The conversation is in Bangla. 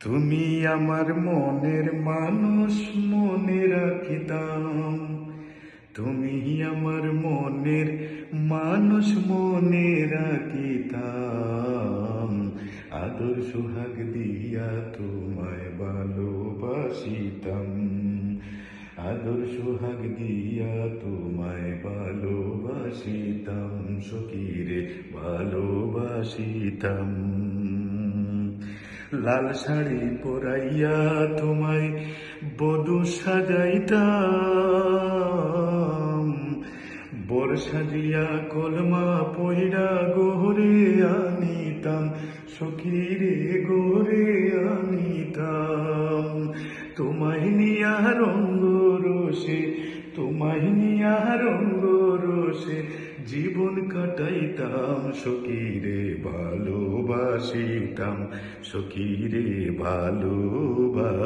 তুমি আমার মনের মানুষ মনে রাখিতাম তুমি আমার মনের মানুষ মনে রাখিতাম আদর সুহাগ দিয়া তোমায় ভালোবাসিতাম। আদর সুহাগ দিয়া তোমায় ভালোবাসিতাম সকিরে ভালোবাসিতাম। লাল শাড়ি পরাইয়া তোমায় বধু সাজাইতাম। বর সাজিয়া কলমা পয়রা গোরে আনিতাম সখীরে গোরে আনিতাম। তোমায় নিয়া রঙ্গ রোষে তোমায় নিয়া রঙ্গ জীবন কাটাইতাম সখীরে ভালোবাসিতাম সখীরে ভালোবাসিতাম।